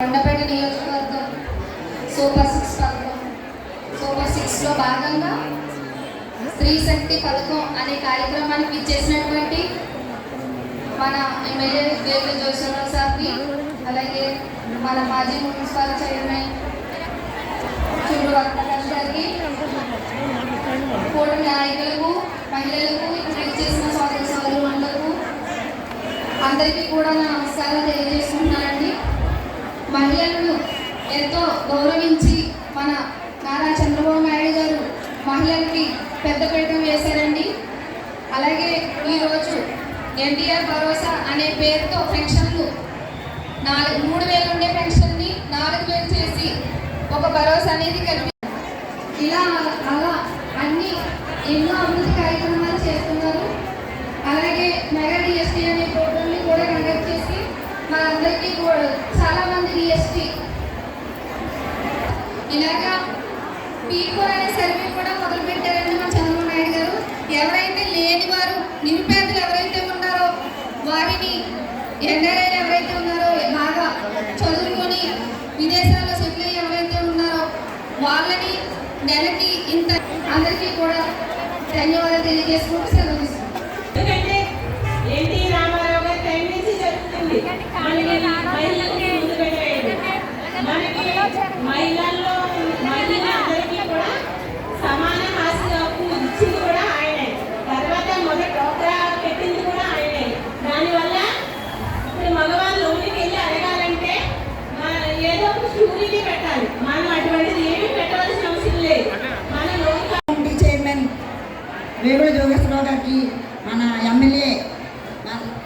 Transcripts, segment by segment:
కొండపేట నియోజకవర్గం super six పథకం super సిక్స్లో భాగంగా స్త్రీ శక్తి పథకం అనే కార్యక్రమానికి ఇచ్చేసినటువంటి మన ఎమ్మెల్యే వేగుల జోశ్వరరావు సార్కి అలాగే మన మాజీ మున్సిపల్ చైర్మన్ చుండ్రు వరప్రకాష్ గారికి కూటమి నాయకులకు మహిళలకు ఇక్కడ ఇచ్చేసిన సోదరి సోదరులకు అందరికీ కూడా నా నమస్కారం తెలియజేసుకుంటున్నానండి మహిళలను ఎంతో గౌరవించి మన నారా చంద్రబాబు నాయుడు గారు మహిళలకి పెద్దపీట వేశారండి. అలాగే ఈరోజు ఎన్టీఆర్ భరోసా అనే పేరుతో పెన్షన్లు నాలుగు మూడు వేలు ఉండే పెన్షన్ని నాలుగు వేలు చేసి ఒక భరోసా అనేది కలిపి ఇలా అలా అన్ని ఎన్నో అభివృద్ధి కార్యక్రమాలు చేస్తున్నారు అలాగే మెగా డిఎస్టీ అనే ప్రోగ్రామ్ని కూడా కండక్ట్ చేసి మనందరికీ కూడా చాలా మంది డిఎస్టీ ఇలాగా పీకోర్ అనే సర్వే కూడా మొదలుపెట్టారండి మా చంద్రబాబు నాయుడు గారు. ఎవరైతే లేని వారు నిరుపేదలు ఎవరైతే ఉన్నారో వారిని ఎన్ఆర్ఐలు ఎవరైతే ఉన్నారో బాగా చదువుకొని విదేశాల్లో సెటిల్ అయ్యి ఎవరైతే ఉన్నారో వాళ్ళని నెలకి ఇంత అందరికీ కూడా ధన్యవాదాలు తెలియజేసుకుంటూ సెలవు తీసుకుంటాం. ఎందుకంటే ఎన్టీ రామారావు గారి టైం నుంచి జరుగుతుంది మనకి మహిళలకి ముందు పెట్టేది మనకి మహిళల్లో మహిళలందరికీ కూడా సమాన హాస్య హక్కు ఇచ్చింది కూడా ఆయనే తర్వాత మొదటి డోక్రా పెట్టింది కూడా ఆయనే దానివల్ల ఇప్పుడు మగవాళ్ళు లోనికి వెళ్ళి అడగాలంటే మన- ఏదో ఒక షూరిటీ పెట్టాలి మనం అటువంటిది ఏమీ పెట్టవలసిన అవసరం లేదు మన loan committee chairman Vegula Jogeswararao గారికి మన ఎమ్మెల్యే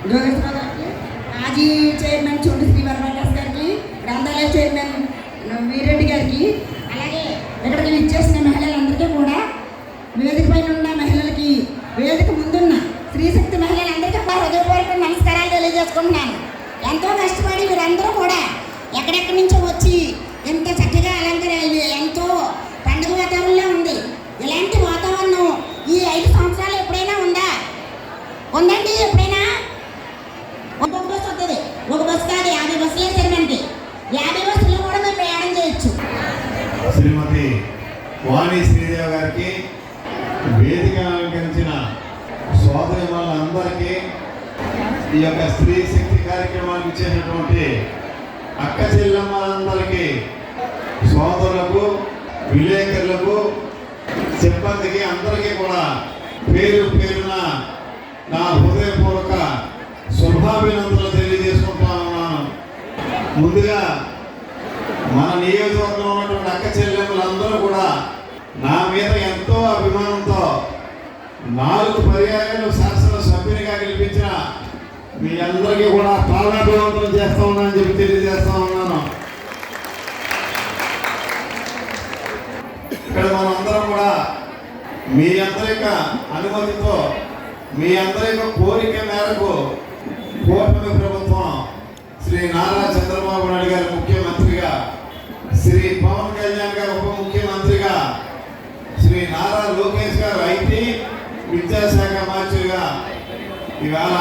జోగేశ్వరరావు గారికి మాజీ చైర్మన్ చోటు శ్రీ వరప్రకాష్ గారికి గ్రంథాలయ చైర్మన్ వీరెడ్డి గారికి అలాగే ఇక్కడికి ఇచ్చేసిన మహిళలందరికీ కూడా వేదిక పైన ఉన్న మహిళలకి వేదిక ముందున్న స్త్రీశక్తి మహిళలందరికీ కూడా హృదయపూర్వక నమస్కారాలు తెలియజేసుకుంటున్నాను ఎంతో కష్టపడి వీరందరూ కూడా ఎక్కడెక్కడి నుంచో వచ్చి ఎంత చక్కగా అలంకర ఎంతో పండుగ వాతావరణంలో ఉంది. ఇలాంటి వాతావరణం ఈ ఐదు సంవత్సరాలు ఎప్పుడైనా ఉందా? ఉందండి ఎప్పుడైనా? ఒక్కొక్క బస్సు వస్తుంది. ఒక బస్సు కాదు యాభై బస్సులే వేసారు యాభై బస్సులు కూడా మేము ప్రయాణం చేయొచ్చు. శ్రీమతి వాణి శ్రీదేవి గారికి వేదిక అలంకరించిన సోదరి వాళ్ళందరికీ ఈ యొక్క స్త్రీ శక్తి కార్యక్రమానికి ఇచ్చేటటువంటి అక్క చెల్లెమ్మలందరికీ సోదరులకు విలేకరులకు సిబ్బందికి అందరికీ కూడా పేరు పేరున నా హృదయపూర్వక శుభాభినందనలు తెలియజేసుకుంటా ఉన్నాను. ముందుగా మన నియోజకవర్గంలో ఉన్నటువంటి అక్క చెల్లెమ్మలందరూ కూడా నా మీద ఎంతో అభిమానంతో నాలుగు పర్యాయాలు శాసన సభ్యునిగా గెలిపించిన మీ అందరికీ కూడా పాదాభివందనం చేస్తా ఉన్నానని చెప్పి తెలియజేస్తా ఉన్నాను. ఇక్కడ మనం అందరం కూడా మీ అందరి యొక్క అనుమతితో మీ అందరి యొక్క కోరిక మేరకు కూటమి ప్రభుత్వం శ్రీ నారా చంద్రబాబు నాయుడు గారి ముఖ్యమంత్రిగా శ్రీ పవన్ కళ్యాణ్ గారు ఉప ముఖ్యమంత్రిగా శ్రీ నారా లోకేష్ గారు ఐటీ విద్యాశాఖ మంత్రిగా ఇవాళ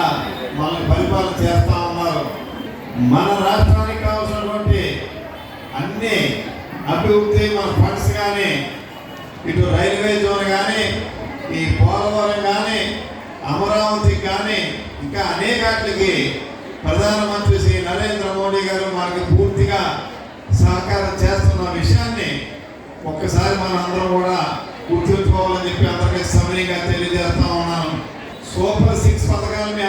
మనల్ని పరిపాలన చేస్తా ఉన్నారు. మన రాష్ట్రానికి కావాల్సినటువంటి అన్ని అభివృద్ధి మన ఫండ్స్ కానీ ఇటు రైల్వే జోన్ కానీ ఈ పోలవరం కానీ అమరావతి కానీ ఇంకా అనేకాటికి ప్రధానమంత్రి శ్రీ నరేంద్ర మోడీ గారు మనకి పూర్తిగా సహకారం చేస్తున్న విషయాన్ని ఒక్కసారి మన అందరం కూడా గుర్తుంచుకోవాలని చెప్పి అందరికీ సమయంగా తెలియజేస్తా ఉన్నాను. సూపర్ సిక్స్ పథకాలు మీ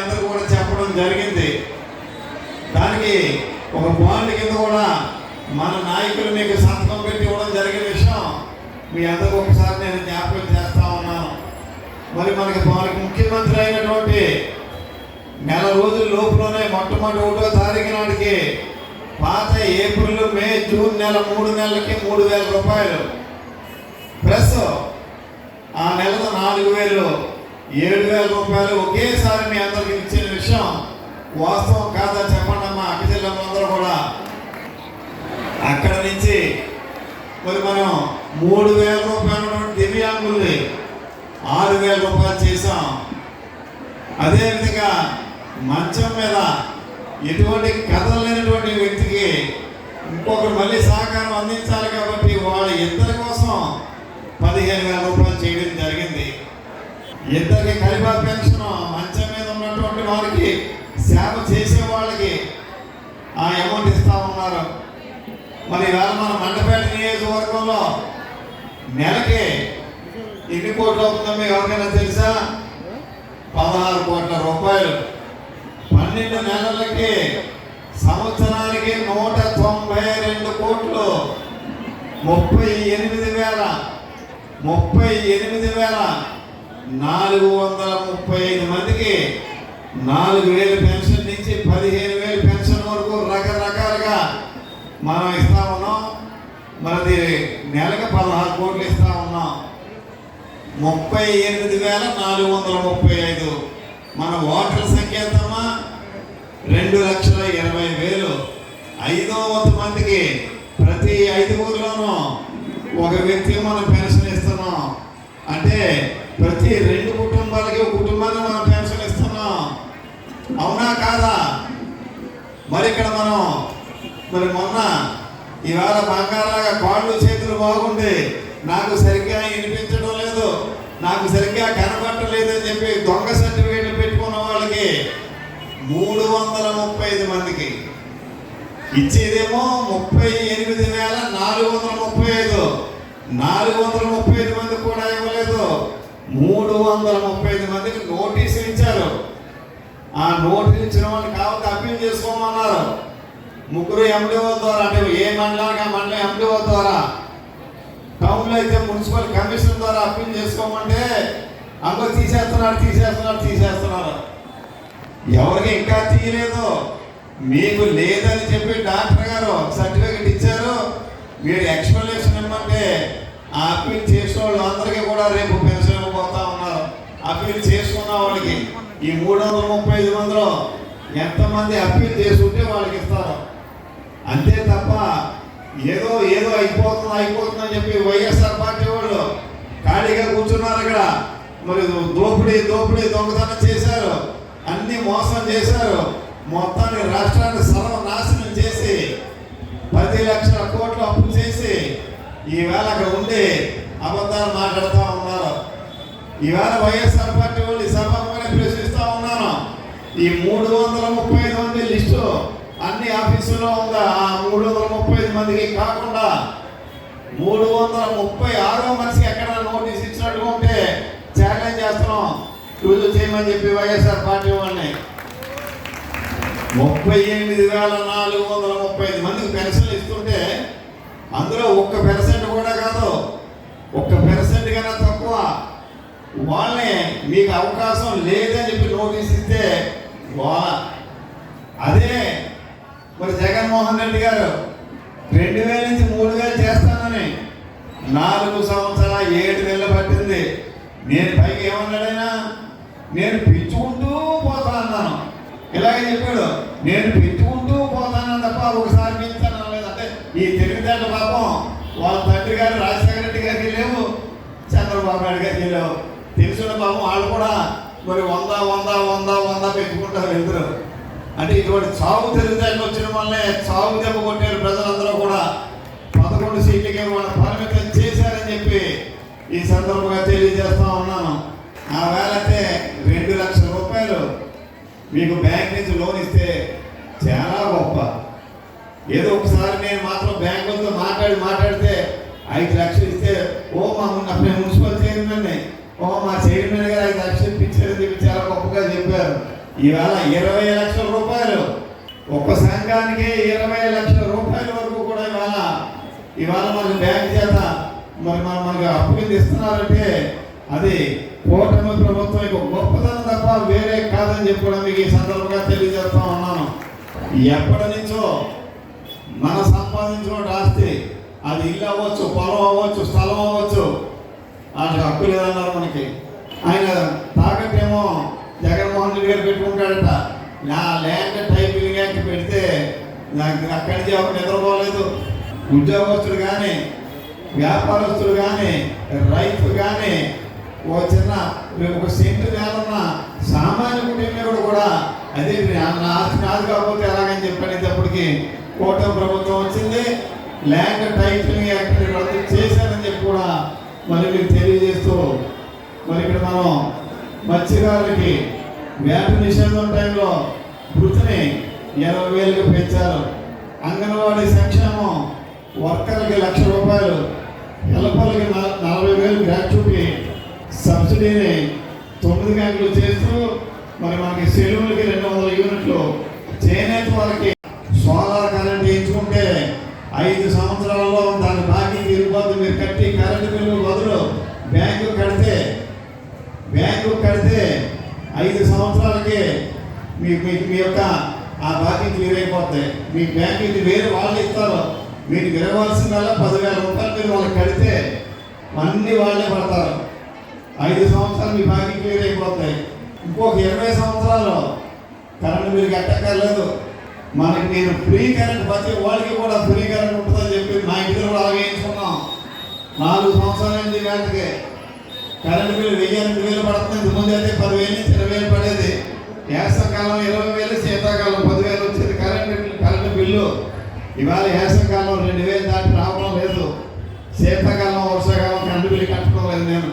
జరిగింది. దానికి ఒక బాండ్ కింద కూడా మన నాయకులు మీకు సంతకం పెట్టి ఇవ్వడం జరిగిన విషయం మీ అందరికి ఒకసారి నేను జ్ఞాపకం చేస్తా ఉన్నాను. మరి మనకి మనకి ముఖ్యమంత్రి అయినటువంటి నెల రోజుల లోపులోనే మొట్టమొదటి ఒకటో తారీఖు నాటికి పాత ఏప్రిల్ మే జూన్ నెల మూడు నెలలకి మూడు వేల రూపాయలు. ప్లస్ ఆ నెలలో నాలుగు వేలు ఏడు వేల రూపాయలు ఒకేసారి మీ అందరికి ఇచ్చిన విషయం వాస్తవం కాదా చెప్పండి అమ్మా? అక్కచెల్లెమ్మలందరూ కూడా. అక్కడ నుంచి మరి మనం మూడు వేల రూపాయలు ఉన్నటువంటి దివ్యాంగుల్ని ఆరు వేల రూపాయలు చేసాం అదేవిధంగా మంచం మీద ఎటువంటి కథ లేనటువంటి వ్యక్తికి ఇంకొకరు మళ్ళీ సహకారం అందించాలి కాబట్టి వాళ్ళ ఇద్దరి కోసం పదిహేను వేల రూపాయలు చేయడం జరిగింది కలిబా పెన్షన్ మంచం మీద ఉన్నటువంటి వారికి సేవ చేసే వాళ్ళకి ఆ అమౌంట్ ఇస్తా ఉన్నారు. మరి ఇవాళ మన మండపేట నియోజకవర్గంలో నెలకి ఎన్ని కోట్లు అవుతుందో మీకు ఎవరికైనా తెలుసా? పదహారు కోట్ల రూపాయలు. పన్నెండు నెలలకి సంవత్సరానికి నూట తొంభై రెండు కోట్లు. ముప్పై ఎనిమిది వేల ముప్పై ఎనిమిది వేల నాలుగు వందల ముప్పై ఐదు మందికి నాలుగు వేలు పెన్షన్ నుంచి పదిహేను వేలు పెన్షన్ వరకు రకరకాలుగా మనం ఇస్తా ఉన్నాం. మనది నెలకు పదహారు కోట్లు ఇస్తా ఉన్నాం. ముప్పై ఎనిమిది వేల నాలుగు వందల ముప్పై ఐదు. మన ఓటర్ల సంఖ్య ఎంతమ్మా? రెండు లక్షల ఇరవై వేలు. ఐదో వంద మందికి ప్రతి ఐదుగురిలోనూ ఒక వ్యక్తి మనం పెన్షన్ ఇస్తున్నాం. అంటే ప్రతి రెండు కుటుంబాలకి ఒక కుటుంబాన్ని మనం పెన్షన్ ఇస్తున్నాం అవునా కాదా? మరి ఇక్కడ మనం మరి మొన్న ఇవాళ బంగారాగా కాళ్ళు చేతులు బాగుండి నాకు సరిగ్గా వినిపించడం లేదు నాకు సరిగ్గా కనబడటలేదు అని చెప్పి దొంగ సర్టిఫికేట్లు పెట్టుకున్న వాళ్ళకి మూడు వందల ముప్పై ఐదు మందికి. ఇచ్చేదేమో ముప్పై ఎనిమిది వేల నాలుగు వందల ముప్పై ఐదు. నాలుగు వందల ముప్పై ఐదు మంది కూడా ఇవ్వలేదు. మూడు వందల ముప్పై ఐదు మందికి నోటీసులు ఇచ్చారు. ఆ నోటీసులు ఇచ్చిన వాళ్ళు కావాలి అప్పీల్ చేసుకోమన్నారు. ముగ్గురు ఎండిఓ ద్వారా అంటే ఏ మండలానికి ఆ మండలం ఎండిఓ ద్వారా టౌన్లో అయితే మున్సిపల్ కమిషన్ ద్వారా అప్పీల్ చేసుకోమంటే అందరూ తీసేస్తున్నారు తీసేస్తున్నారు తీసేస్తున్నారు ఎవరికి ఇంకా తీయలేదు. మీకు లేదని చెప్పి డాక్టర్ గారు సర్టిఫికెట్ ఇచ్చారు. మీరు ఎక్స్ప్లెనేషన్ ఇమ్మంటే ఆ అప్పీల్ చేసిన వాళ్ళు అందరికీ కూడా రేపు పెన్షన్ పోతా ఉన్నారు. అప్పీల్ చేసుకున్న వాళ్ళకి ఈ మూడు వందల ముప్పై ఐదు మందిలో ఎంతమంది అప్పీల్ చేసుకుంటే వాళ్ళకి ఇస్తారు. అంతే తప్ప ఏదో ఏదో అయిపోతుంది అయిపోతుంది అని చెప్పి వైఎస్ఆర్ పార్టీ వాళ్ళు ఖాళీగా కూర్చున్నారు అక్కడ మరి దోపిడీ దోపిడీ దొంగతనం చేశారు. అన్ని మోసం చేశారు. మొత్తాన్ని రాష్ట్రాన్ని సర్వనాశనం చేసి పది లక్షల కోట్లు అప్పు చేసి ఈవేళ అక్కడ ఉండి అబద్ధాలు మాట్లాడుతూ ఉన్నారు. ఈవేళ వైఎస్ఆర్ పార్టీ వాళ్ళు ఈ ప్రశ్నిస్తూ ఉన్నాను ఈ మూడు వందల ముప్పై ఐదు మంది లిస్టు అన్ని ఆఫీసుల్లో ఉందా? ఆ మూడు వందల ముప్పై ఐదు మందికి కాకుండా మూడు వందల ముప్పై ఆరో మనిషికి ఎక్కడ నోటీస్ ఇచ్చినట్టుగా ఉంటే ఛాలెంజ్ చేస్తున్నాం. రుజువు చేయమని చెప్పి వైఎస్ఆర్ పార్టీ వాళ్ళని. ముప్పై ఎనిమిది వేల నాలుగు వందల ముప్పై ఐదు మందికి పెన్షన్లు ఇస్తుంటే అందులో ఒక్క పెర్సెంట్ కూడా కాదు. ఒక్క పెర్సెంట్ కన్నా తక్కువ. వాళ్ళని మీకు అవకాశం లేదని చెప్పి నోటీస్ ఇస్తే వా అదే మరి జగన్మోహన్ రెడ్డి గారు రెండు వేల నుంచి మూడు వేలు చేస్తానని నాలుగు సంవత్సరాల ఏడు నెలలు పట్టింది. నేను పైకి ఏమన్నాడైనా? నేను పెంచుకుంటూ పోతా అన్నాను ఇలాగే చెప్పాడు. నేను పెంచుకుంటూ రెడ్డి గారు రాజశేఖర రెడ్డి గారికి వెళ్ళాము. చంద్రబాబు నాయుడు గారికి వెళ్ళాము తెలుసున్న పాపం వాళ్ళు కూడా మరి వంద వంద వంద వంద పెంచుకుంటారు వెళ్తారు అంటే ఇటువంటి చావు తెలివితేటలు వచ్చిన వల్లే చావు దెబ్బ కొట్టారు ప్రజలందరూ కూడా. పదకొండు సీట్లకి వాళ్ళ పరిమితం చేశారని చెప్పి ఈ సందర్భంగా తెలియజేస్తా ఉన్నాను. ఆ వేళతే రెండు లక్షల రూపాయలు మీకు బ్యాంక్ నుంచి లోన్ ఇస్తే చాలా గొప్ప. ఏదో ఒకసారి నేను మాత్రం బ్యాంకులతో మాట్లాడి మాట్లాడితే ఐదు లక్షలు ఇస్తే ఓ మా అప్పుడే మున్సిపల్ చైర్మన్ ఓ మా చైర్మన్ గారు ఐదు లక్షలు ఇప్పించారని చెప్పి చాలా గొప్పగా చెప్పారు. ఇవాళ ఇరవై లక్షల రూపాయలు. ఒక్క సంఘానికి ఇరవై లక్షల రూపాయల వరకు కూడా ఇవాళ ఇవాళ మనకి బ్యాంక్ చేత మరి మన మనకి అప్పు కింద ఇస్తున్నారంటే అది కూటమి ప్రభుత్వం యొక్క గొప్పతనం తప్ప వేరే కాదని చెప్పి కూడా మీకు ఈ సందర్భంగా తెలియజేస్తా ఉన్నాను. ఎప్పటి నుంచో మన సంపాదించిన ఆస్తి అది ఇల్లు అవ్వచ్చు పొలం అవ్వచ్చు స్థలం అవ్వచ్చు. వాళ్ళకి హక్కు లేదన్నారు మనకి. ఆయన తాకట్టేమో జగన్మోహన్ రెడ్డి గారు పెట్టుకుంటాడట. నా ల్యాండ్ టైపింగ్ యాక్ట్ పెడితే నాకు అక్కడి నుంచి ఎవరు నిద్రపోలేదు. ఉద్యోగస్తుడు కానీ వ్యాపారస్తుడు కానీ రైతు కానీ ఓ చిన్న ఒక సెంటు నేలన్న సామాన్య కుటుంబీకుడు కూడా అదే నా ఆస్తి నాది కాకపోతే ఎలాగని చెప్పనేటప్పటికి కూటమి ప్రభుత్వం వచ్చింది. ల్యాండ్ టైటిల్ యాక్ట్ రద్దు చేశారని చెప్పి కూడా మరి మీరు తెలియజేస్తూ మరి ఇక్కడ మనం మత్స్యకారులకి వేట నిషేధం టైంలో వృత్తిని ఇరవై వేలకు పెంచారు. అంగన్వాడీ సంక్షేమం వర్కర్లకి లక్ష రూపాయలు హెల్పర్లకి నలభై వేలు గ్రాట్యుటీ సబ్సిడీని తొమ్మిది గంటలు చేస్తూ మరి మనకి సెలవులకి రెండు వందల యూనిట్లు చేనేత వాళ్ళకి సోలార్ కరెంట్ వేయించుకుంటే ఐదు సంవత్సరాల్లో దాని మీరు కట్టి కరెంటు బిల్లు బదులు బ్యాంకు కడితే బ్యాంకు కడితే ఐదు సంవత్సరాలకి మీ మీ మీ యొక్క ఆ బాకీ క్లియర్ అయిపోతాయి మీ బ్యాంక్ ఇది వేరే వాళ్ళు ఇస్తారు. మీరు విరవాల్సిందల్లా పదివేల రూపాయలు మీరు వాళ్ళకి కడితే అన్ని వాళ్ళే పడతారు. ఐదు సంవత్సరాలు మీ బాకీ క్లియర్ అయిపోతాయి. ఇంకొక ఇరవై సంవత్సరాలు కరెంట్ మీరు కట్టక్కర్లేదు. మనకి నేను ఫ్రీ కరెంట్ ప్రతి వాళ్ళకి కూడా ఫ్రీ కరెంట్ ఉంటుందని చెప్పి మా ఇంటిలో కూడా నాలుగు సంవత్సరాలైంది నుంచి వేటకి కరెంట్ బిల్లు వెయ్యి ఎనిమిది వేలు పడుతుంది. ఇంతకు ముందు అయితే పదివేలు నుంచి ఇరవై వేలు పడేది. వేసవకాలం ఇరవై వేలు శీతాకాలం పదివేలు వచ్చేది కరెంట్ బిల్లు కరెంట్ బిల్లు. ఇవాళ వేసవకాలం రెండు వేలు దాటి రావడం లేదు. శీతాకాలం వర్షాకాలం కరెంట్ బిల్లు కట్టడం లేదు నేను.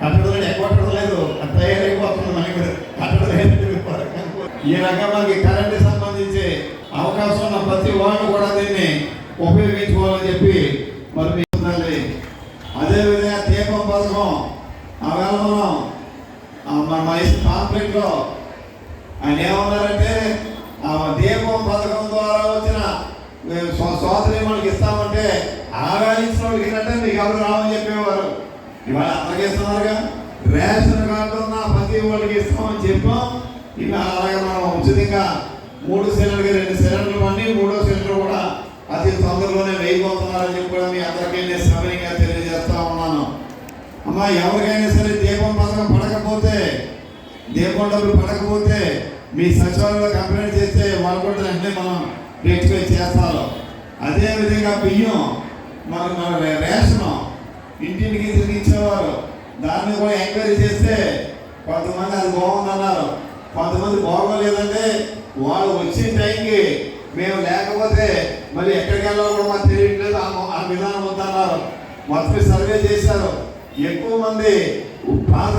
కట్టడం లేదు ఎక్కడం లేదు. అది తయారైపోతుంది మనకి కట్టడం లేదు. ఈ రకంగా మనకి అవకాశం ఉన్న ప్రతి వాళ్ళు కూడా దీన్ని ఉపయోగించుకోవాలని చెప్పి మరి మీకు అదేవిధంగా దీపం పథకం ఆవేళ మనం మన మన కాన్ఫ్లిక్ట్లో ఆయన ఏమన్నారంటే ఆ దీపం పథకం ద్వారా వచ్చిన సోదరి మనకి ఇస్తామంటే ఆవేళ వాళ్ళకి ఏంటంటే మీకు ఎవరు రావని చెప్పేవారు. ఇవాళ అందరికీ ఇస్తున్నారుగా. రేషన్ కార్డు ఉన్న ప్రతి వాళ్ళకి ఇస్తామని చెప్పాం. ఇవి అలాగే మనం ఉచితంగా మూడు సిలిండర్కి రెండు సిలిండర్లు అన్నీ మూడో సిలిండర్ కూడా అతి తొందరలోనే వేయబోతున్నారని చెప్పి కూడా మీ అందరికీ నేను సమయంగా తెలియజేస్తా ఉన్నాను. అమ్మా ఎవరికైనా సరే దీపం పథకం పడకపోతే దీపం డబ్బులు పడకపోతే మీ సచివాలయంలో కంప్లైంట్ చేస్తే వాళ్ళు కూడా వెంటనే మనం రెక్టిఫై చేస్తారు. అదే విధంగా బియ్యం మనకు మన రేషన్ ఇంటింటికి తిరిగి ఇచ్చేవారు. దాన్ని కూడా ఎంక్వైరీ చేస్తే కొంతమంది అది బాగుందన్నారు. కొంతమంది బాగోలేదంటే వాళ్ళు వచ్చిన టైంకి మేము లేకపోతే మరి ఎక్కడికి వెళ్ళాలో కూడా మాకు తెలియట్లేదు. ఆ ఆ విధానం వద్దన్నారు మొత్తం సర్వే చేశారు. ఎక్కువ మంది పాత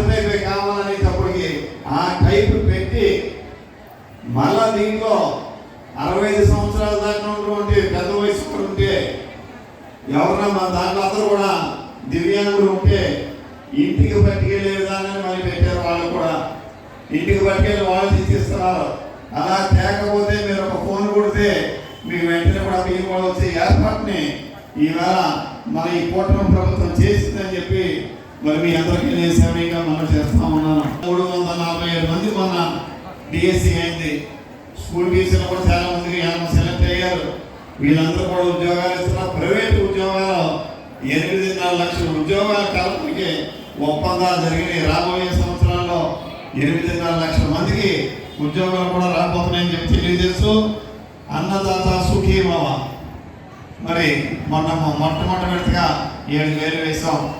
కావాలనేటప్పటికి ఆ టైప్ పెట్టి మళ్ళా దీంట్లో అరవై ఐదు సంవత్సరాల దాకా ఉన్నటువంటి పెద్ద వయసు కూడా ఉంటే ఎవరన్నా మన దాంట్లో అందరూ కూడా దివ్యాంగులు ఉంటే ఇంటికి పట్టుకెళ్ళే విధానాన్ని మళ్ళీ పెట్టారు వాళ్ళు కూడా. ఇంటికి పట్టుకెళ్ళి వాళ్ళు తెచ్చిస్తున్నారు. అలా తేకపోతే మీరు ఒక ఫోన్ కొడితే మీకు వెంటనే కూడా మీరు కూడా వచ్చే ఏర్పాటుని ఈవేళ మన ఈ కూటమి ప్రభుత్వం చేసిందని చెప్పి మరి మీ అందరికీ నేను సేవగా మనం చేస్తా ఉన్నాను. మూడు వందల నలభై ఏడు మంది మన డిఎస్సి అయింది. స్కూల్ టీచర్లు కూడా చాలా మందికి యాభై సెలెక్ట్ అయ్యారు. వీళ్ళందరూ కూడా ఉద్యోగాలు ఇస్తున్నారు. ప్రైవేట్ ఉద్యోగాలు ఎనిమిదిన్నర లక్షల ఉద్యోగాల కల్పనకి ఒప్పందాలు జరిగినాయి. రాబోయే సంవత్సరం ఎనిమిదిన్నర లక్షల మందికి ఉద్యోగాలు కూడా రాబోతున్నాయని చెప్పి తెలియజేస్తూ అన్నదాత సుఖీభవ. మరి మొన్న మొ- మొట్టమొదటి విడతగా ఏడు వేలు వేసాం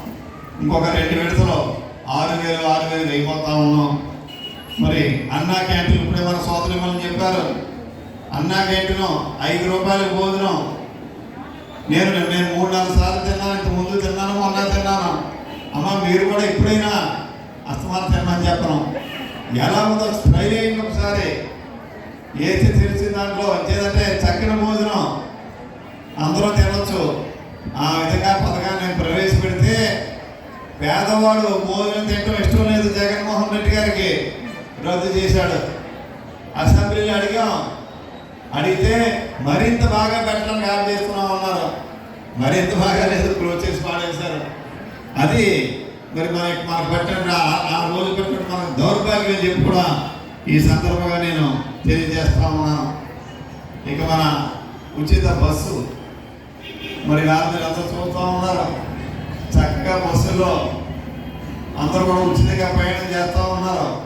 ఇంకొక రెండు విడతలో ఆరు వేలు ఆరు వేలు అయిపోతా ఉన్నాం. మరి అన్నా క్యాంటీన్ ఇప్పుడే మన సోదరి మనం చెప్పారు. అన్నా క్యాంటీన్ ఐదు రూపాయల భోజనం. నేను నేను మూడు నాలుగు సార్లు తిన్నాను ఇంత ముందు తిన్నాను మొన్న తిన్నాను. అమ్మ మీరు కూడా ఎప్పుడైనా అస్తమానం తినమని చెప్పను. ఎలా ఉందో ట్రై చేయండి ఒకసారి. ఏసి తెలిసిన దాంట్లో వచ్చేదంటే చక్కెర భోజనం. అందరూ తినొచ్చు. ఆ విధంగా పథకాన్ని ప్రవేశపెడితే పేదవాడు భోజనం తినడం ఇష్టం లేదు జగన్మోహన్ రెడ్డి గారికి. రద్దు చేశాడు. అసెంబ్లీలో అడిగాం. అడిగితే మరింత బాగా పెట్టడానికి ఆర్డర్ చేస్తున్నాం అన్నారు మరింత బాగా లేదు క్లోజ్ చేసి పాడేశారు. అది మరి మనకి మనకు పట్టినప్పుడు ఆ- ఆ రోజు పెట్టినప్పుడు మనకు దౌర్భాగ్యం అని చెప్పి కూడా ఈ సందర్భంగా నేను తెలియజేస్తా ఉన్నాను. ఇక మన ఉచిత బస్సు మరి రాత్రి అంతా చూస్తూ ఉన్నారు. చక్కగా బస్సులో అందరూ కూడా ఉచితంగా ప్రయాణం చేస్తూ ఉన్నారు.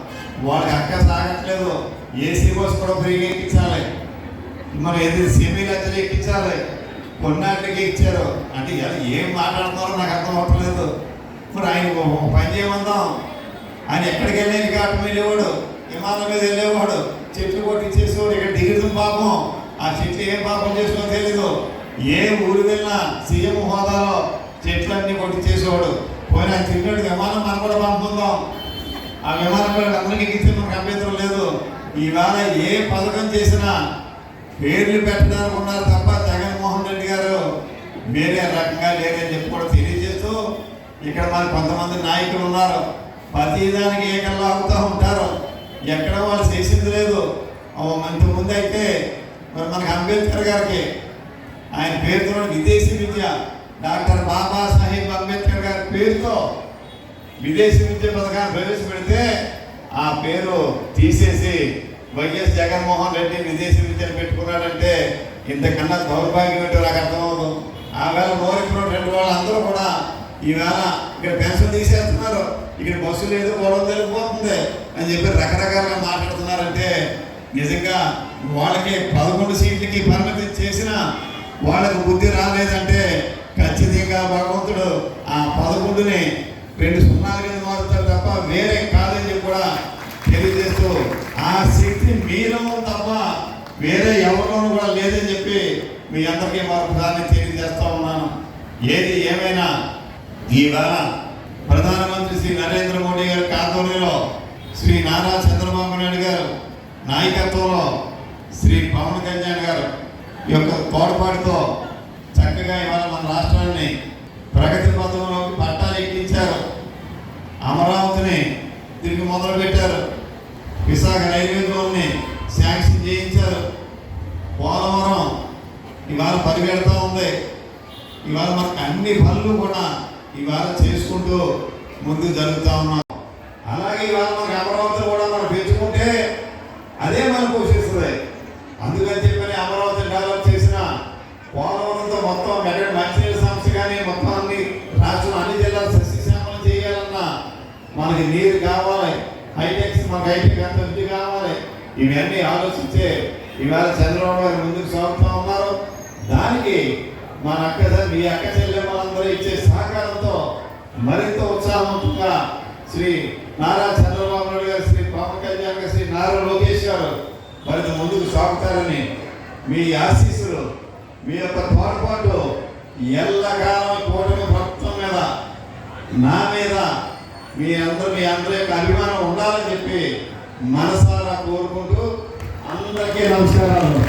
వాళ్ళకి అక్క సాగట్లేదు. ఏసీ బస్సు కూడా ఫ్రీగా ఎక్కించాలి మరి ఏది సెమీ లెక్కలు ఎక్కించాలి కొన్నాటికి ఇచ్చారు. అంటే ఏం మాట్లాడుతున్నారో నాకు అర్థం అవ్వట్లేదు. ఇప్పుడు ఆయన ఒక- పని చేయమందాం? ఆయన ఎక్కడికి వెళ్ళేది కాటం వెళ్ళేవాడు విమానం మీద వెళ్ళేవాడు చెట్లు కొట్టించేసేవాడు ఇక్కడ దిగుతుంది పాపం. ఆ చెట్లు ఏం పాపం చేసుకో తెలీదు. ఏ ఊరు వెళ్ళినా సీఎం హోదాలో చెట్లన్నీ కొట్టి చేసేవాడు. పోయినా తిరిగాడు విమానం మనం కూడా పంపుకుందాం ఆ విమానం కూడా అందరికీ ఎక్కితే మనకు అభ్యంతరం లేదు. ఈవేళ ఏ పథకం చేసినా పేర్లు పెట్టడానికి ఉన్నారు తప్ప జగన్మోహన్ రెడ్డి గారు. వేరే రకంగా లేరని చెప్పి కూడా తెలియజేస్తూ ఇక్కడ మరి కొంతమంది నాయకులు ఉన్నారు. ప్రతిదానికి ఏకల్లాగుతూ ఉంటారు. ఎక్కడ వాళ్ళు చేసింది లేదు. ఇంత ముందు అయితే మరి మనకి అంబేద్కర్ గారికి ఆయన పేరుతో విదేశీ విద్య డాక్టర్ బాబాసాహెబ్ అంబేద్కర్ గారి పేరుతో విదేశీ విద్య పథకాన్ని ప్రవేశపెడితే ఆ పేరు తీసేసి వైఎస్ జగన్మోహన్ రెడ్డి విదేశీ విద్యను పెట్టుకున్నాడంటే ఇంతకన్నా దౌర్భాగ్యం ఏంటో నాకు అర్థమవుతుంది ఆ వేళ నోరెక్కున్న రెండు వాళ్ళు అందరూ కూడా ఈవేళ ఇక్కడ పెన్షన్ తీసేస్తున్నారు. ఇక్కడ బస్సు లేదు గొడవ జరిగిపోతుంది అని చెప్పి రకరకాలుగా మాట్లాడుతున్నారంటే నిజంగా వాళ్ళకి పదకొండు సీట్లకి పరిమితి చేసిన వాళ్ళకు బుద్ధి రాలేదంటే ఖచ్చితంగా భగవంతుడు ఆ పదకొండుని రెండు సున్నాల కింద మారుతాడు తప్ప వేరే కాదని కూడా తెలియజేస్తూ ఆ శక్తి మీలో తప్ప వేరే ఎవరిలోనూ కూడా లేదని చెప్పి మీ అందరికీ మరొకసారి తెలియజేస్తా ఉన్నాను. ఏది ఏమైనా ఈవేళ ప్రధానమంత్రి శ్రీ నరేంద్ర మోడీ గారి ఆధ్వర్యంలో శ్రీ నారా చంద్రబాబు నాయుడు గారు నాయకత్వంలో శ్రీ పవన్ కళ్యాణ్ గారు ఈ యొక్క తోడ్పాటుతో చక్కగా ఇవాళ మన రాష్ట్రాన్ని ప్రగతి పథంలోకి పట్టాలు ఎక్కించారు. అమరావతిని తిరిగి మొదలుపెట్టారు. విశాఖ రైల్వే జోన్ని శాంక్షన్ చేయించారు. పోలవరం ఇవాళ పరిగెడతా ఉంది. ఇవాళ మనకు అన్ని పనులు కూడా ఇవాళ చేసుకుంటూ ముందు జరుగుతూ ఉన్నాం. అలాగే ఇవాళ మనకి అమరావతి కూడా మనం పెంచుకుంటే అదే మనకు పోషిస్తుంది అందుకని చెప్పని అమరావతి డెవలప్ చేసిన పోలవరంతో మొత్తం ఎక్కడ మంచినీళ్ళ సమస్య కానీ మొత్తం అన్ని రాష్ట్రం అన్ని జిల్లాలు సస్యశ్యామలం చేయాలన్నా మనకి నీరు కావాలి. హైటెక్స్ మనకి హైటెక్ అంత ఇది కావాలి. ఇవన్నీ ఆలోచించే ఇవాళ చంద్రబాబు గారు ముందుకు సాగుతూ ఉన్నారు. దానికి మన అక్క మీ అక్క చెల్లెమ్మలందరూ ఇచ్చే సహకారంతో మరింత ఉత్సాహవంతంగా శ్రీ నారా చంద్రబాబు నాయుడు గారు శ్రీ పవన్ కళ్యాణ్ గారు శ్రీ నారా లోకేష్ గారు మరింత ముందుకు సాగుతారని మీ ఆశీస్సులు మీ యొక్క తోడ్పాటు ఎల్లకాలం కూటమి ప్రభుత్వం మీద నా మీద మీ అందరూ మీ అందరి యొక్క అభిమానం ఉండాలని చెప్పి మనసారా కోరుకుంటూ అందరికీ నమస్కారాలు.